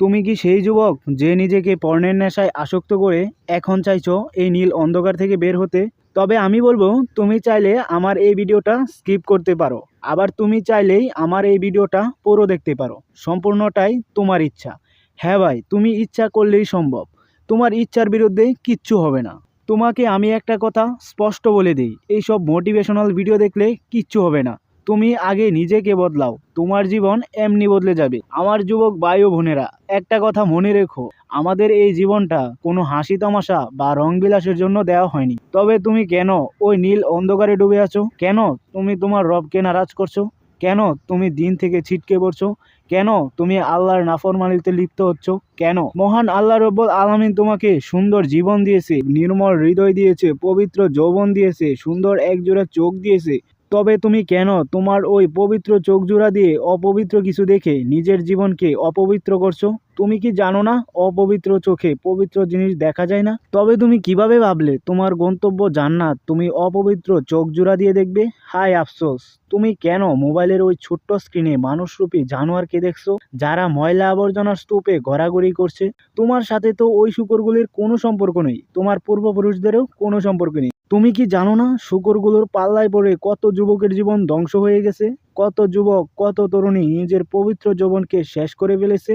তুমি কি সেই যুবক যে নিজেকে পর্ণের নেশায় আসক্ত করে এখন চাইছো এই নীল অন্ধকার থেকে বের হতে? তবে আমি বলব, তুমি চাইলে আমার এই ভিডিওটা স্কিপ করতে পারো। আবার তুমি চাইলেই আমার এই ভিডিওটা পুরো দেখতে পারো। সম্পূর্ণটাই তোমার ইচ্ছা। হ্যাঁ ভাই, তুমি ইচ্ছা করলেই সম্ভব। তোমার ইচ্ছার বিরুদ্ধে কিচ্ছু হবে না। তোমাকে আমি একটা কথা স্পষ্ট বলে দিই, এইসব মোটিভেশনাল ভিডিও দেখলে কিচ্ছু হবে না। তুমি আগে নিজেকে বদলাও, তোমার জীবন এমনি বদলে যাবে। আমার যুবক ভাই ও বোনেরা, একটা কথা মনে রেখো, আমাদের এই জীবনটা কোনো হাসি তামাশা বা রং বিলাসের জন্য দেওয়া হয়নি। তবে তুমি কেন ওই নীল অন্ধকারে ডুবে আছো? কেন তুমি তোমার রবকে নারাজ করছ? কেন তুমি দিন থেকে ছিটকে পড়ছো? কেন তুমি আল্লাহর নাফরমানিতে লিপ্ত হচ্ছ? কেন? মহান আল্লাহ রব্বুল আলামিন তোমাকে সুন্দর জীবন দিয়েছে, নির্মল হৃদয় দিয়েছে, পবিত্র যৌবন দিয়েছে, সুন্দর একজোড়া চোখ দিয়েছে তবে তুমি কেন তোমার ওই পবিত্র চোখ জোড়া দিয়ে অপবিত্র কিছু দেখে নিজের জীবনকে অপবিত্র করছ? তুমি কি জানো না অপবিত্র চোখে পবিত্র জিনিস দেখা যায় না? তবে তুমি কীভাবে ভাবলে তোমার গন্তব্য জান্নাত? তুমি অপবিত্র চোখ জোড়া দিয়ে দেখবে? হাই আফসোস। তুমি কেন মোবাইলের ওই ছোট্ট স্ক্রিনে মানুষরূপী জানোয়ারকে দেখছ যারা ময়লা আবর্জনার স্তূপে ঘোরাঘুরি করছে? তোমার সাথে তো ওই শুকরগুলির কোনো সম্পর্ক নেই। তোমার পূর্বপুরুষদেরও কোনো সম্পর্ক নেই। তুমি কি জানো না শুকরগুলোর পাল্লায় পড়ে কত যুবকের জীবন ধ্বংস হয়ে গেছে? কত যুবক, কত তরুণী নিজের পবিত্র যৌবনকে শেষ করে ফেলেছে?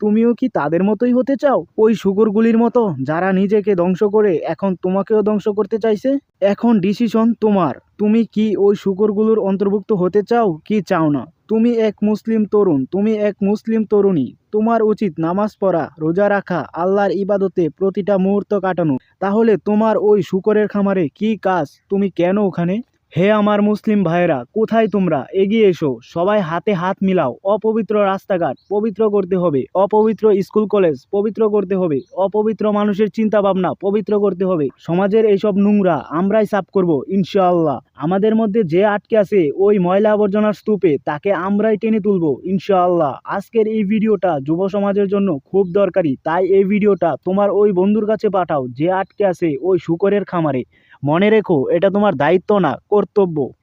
তুমিও কি তাদের মতোই হতে চাও? ওই শুকরগুলির মতো যারা নিজেকে ধ্বংস করে এখন তোমাকেও ধ্বংস করতে চাইছে? এখন ডিসিশন তোমার। তুমি কি ওই শুকরগুলোর অন্তর্ভুক্ত হতে চাও, কি চাও না? তুমি এক মুসলিম তরুণ, তুমি এক মুসলিম তরুণী। তোমার উচিত নামাজ পড়া, রোজা রাখা, আল্লাহর ইবাদতে প্রতিটা মুহূর্ত কাটানো। তাহলে তোমার ওই শুকরের খামারে কি কাজ? তুমি কেন ওখানে? হে আমার মুসলিম ভাইয়েরা, কোথায় তোমরা? এগিয়ে এসো। সবাই হাতে হাত মিলাও। অপবিত্র রাস্তাঘাট পবিত্র করতে হবে। অপবিত্র স্কুল কলেজ পবিত্র করতে হবে। অপবিত্র মানুষের চিন্তা ভাবনা পবিত্র করতে হবে। সমাজের এইসব নোংরা আমরাই সাফ করব, ইনশাআল্লাহ। আমাদের মধ্যে যে আটকে আছে ওই ময়লা আবর্জনার স্তূপে, তাকে আমরাই টেনে তুলব, ইনশাআল্লাহ। আজকের এই ভিডিওটা যুব সমাজের জন্য খুব দরকারি, তাই এই ভিডিওটা তোমার ওই বন্ধুর কাছে পাঠাও, যে আটকে আছে ওই শুকরের খামারে। মনে রেখো, এটা তোমার দায়িত্ব না, কর্তব্য।